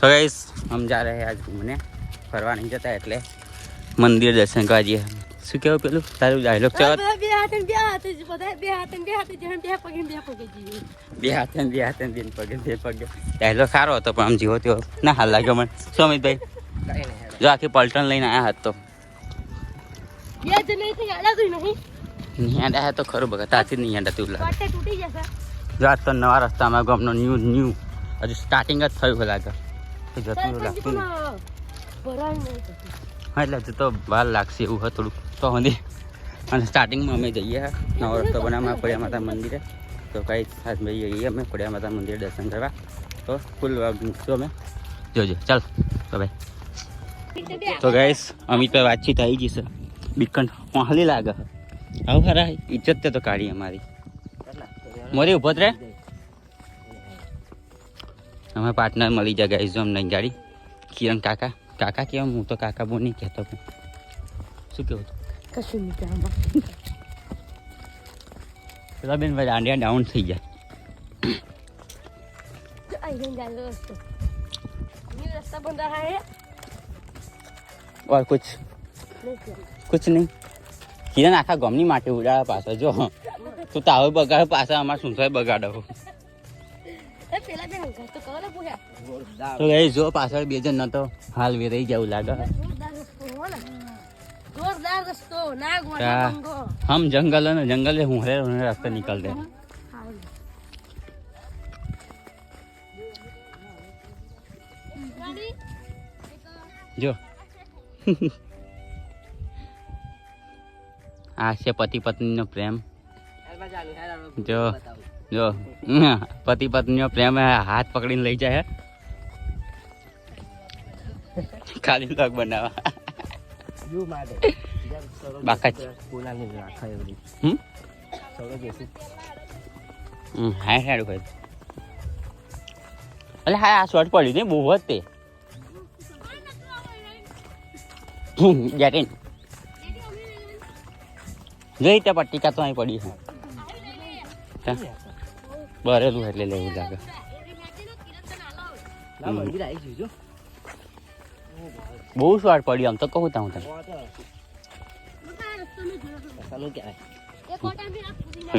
તો ગઈશ હમ જા રહે આજ ઘૂમને. ફરવા નહીં જતા એટલે મંદિર દર્શન કરવા જઈએ. શું કેવું પેલું? તારું ડાયલોગ ચલો. બે હાથે બે હાથે બે હાથે બે હાથે જેમ બે પગે બે પગે જીવે. બે હાથે બે હાથે બે પગે બે પગે. ડાયલોગ સારો હતો પણ આમ જીવો તેવો ના હાલ લાગ્યો મને. શું અમિતભાઈ જો આખી પલટણ લઈને આવ્યા હતો બે જણ નહીં આડા તું નહીં? તો ખરું બગા તાથી આડા તું લાગે. તૂટી જશે. જો આજ તો નવા રસ્તામાં ગામનો ન્યૂ ન્યૂ હજુ સ્ટાર્ટિંગ જ થયું લાગે. તો જતું લાગતું. હા એટલે હજુ તો બાર લાગશે એવું હોય થોડુંક. તો હંધી અને સ્ટાર્ટિંગમાં અમે જઈએ નવો રસ્તો બનાવવા ખોડિયા માતા મંદિરે. તો કઈ ખાસ ભાઈ જઈએ અમે ખોડિયા માતા મંદિરે દર્શન કરવા. તો ફૂલ મૂકશું અમે. જોજો ચાલ તો ભાઈ તો ગાઈસ અમિતભાઈ વાતચીત આવી જશે બિકન હાલી લાગે. આવું ખરા ઇજ્જત તે કાઢી અમારી. મોરી ઊભો રે અમે પાર્ટનર મળી જાય ગાઈસ જો અમને ગાડી કિરણ કાકા કાકા કેવા હું તો કાકા બહુ નહીં કહેતો પણ શું કેવું તું કશું નહીં કામમાં. પેલા બેન ભાઈ દાંડિયા ડાઉન થઈ જાય જો અહીં જાય રસ્તો ये रास्ता बन रहा है ઓર કુછ नहीं किया। કુછ નહીં કિરણ આખા ગમની માટે ઉડાડે પાછો જો તું તાવ બગાડ પાછા અમારા સુનસાઈ બગાડો એ પેલા બે હંગાત તો એ જો પાછળ બે જણ નતો હાલ વેરાઈ જવું લાગે. જોરદાર રસ્તો ને. હમ જંગલ ને જંગલ હું હરે રાસ્તે નીકળते हैं જો. આ છે પતિ પત્નીનો પ્રેમ. જો જો. પતિ પત્નીનો પ્રેમ હે, હાથ પકડીને લઈ જાય હે. ખાલી લોક બનાવવા બાકા જ. હમ? હા સારું ભાઈ એટલે હા આ શોર્ટ પડ્યું ને બહુ જ તે. જેટીન જોઈ ત્યાં પટ્ટિકા તો અહીં પડી છે. બરેલું એટલે લેવું લાગે. બહુ સ્વાડ પડ્યો આમ તો કહું તા હું? તને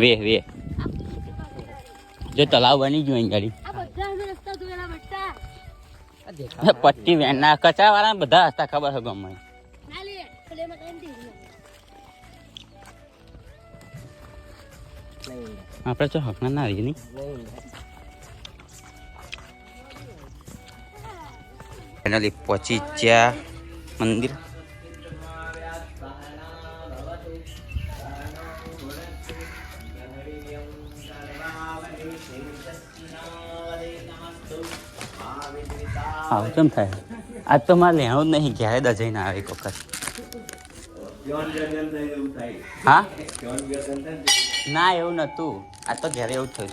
વે વે. જો તલાવ બની ગયું અહીં ગાડી. પટ્ટી વેન ના કચરા વાળા બધા હતા ખબર છે ગમે ના લે પ્લેમાં ટાઈમ દે આપણે તો હકના ના રહી નહીં. ફાઇનલી પહોંચી ગયા મંદિર. આવું કેમ થાય? આજ તો મારે લેણું જ નહીં ક્યારે દજાઈ ના આવે એક વખત. હા? ના એવું નતું આ તો ઘરે એવું થયું.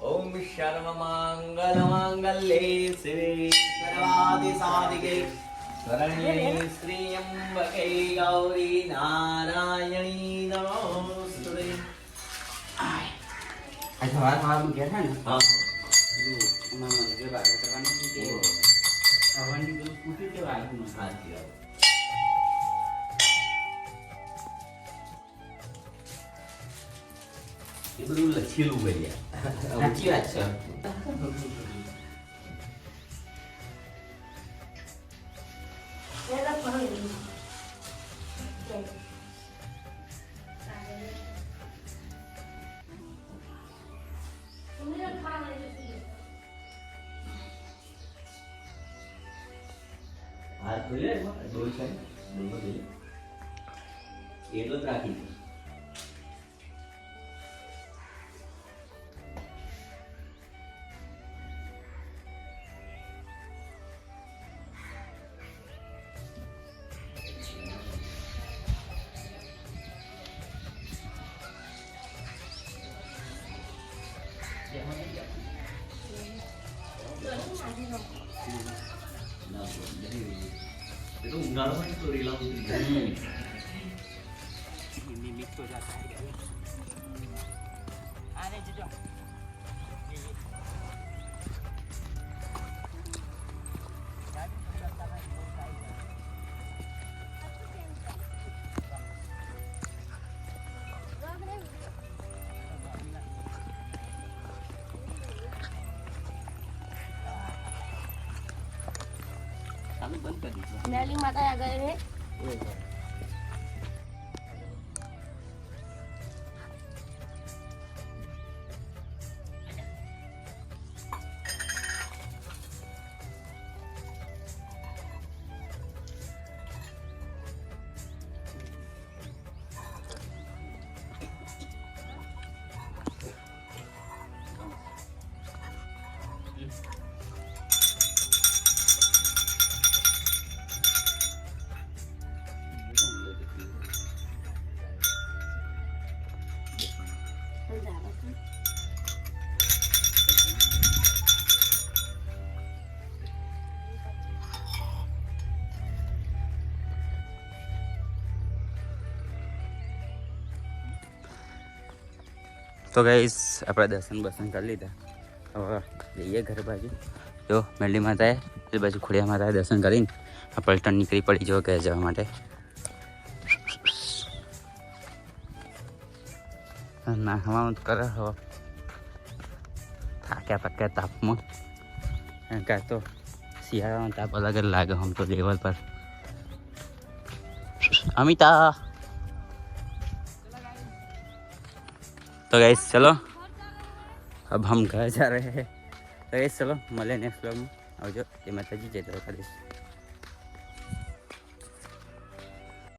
ઓમ શર્મ મંગલ મંગલે શ્રી સર્વાદિ સાધિકે. શરણ્યે શ્રીયંબકે ગૌરી નારાયણી નમોસ્તુતે. આ સવાર સવારમાં ગયા છે ને? હા. અમારા મંદિર બહાર કરવાની હતી. તે હવાની પેલું સ્કૂટી તે વાગ્યું. સાચી વાત. એ બધું લખેલું ભૈયા સાચી વાત છે હાથ ખોલે એમાં ડોલ છે ડોલમાં એટલો જ રાખી તો ઉનાળામાં તો રેલા બંધ કરી દીધું. મેલી માતા આગળ તો ગઈશ આપણે દર્શન બર્શન કરી લીધા. હવે જઈએ ઘર બાજુ. જો, મેરડી માતાએ એ બાજુ ખોડિયા માતાએ દર્શન કરીને આ પલટન નીકળી પડી, જો, ઘરે જવા માટે. નાહવાનું કરે હવે. થાક્યા પાક્યા તાપમાં. કે તો શિયાળાનો તાપ અલગ જ લાગે આમ તો લેવલ પર. અમિતા! तो गैस चलो अब हम घर जा रहे हैं तो गैस चलो मले नेक्स्ट ब्लॉग में माता जी માતાજી જય દ્વારકાધીશ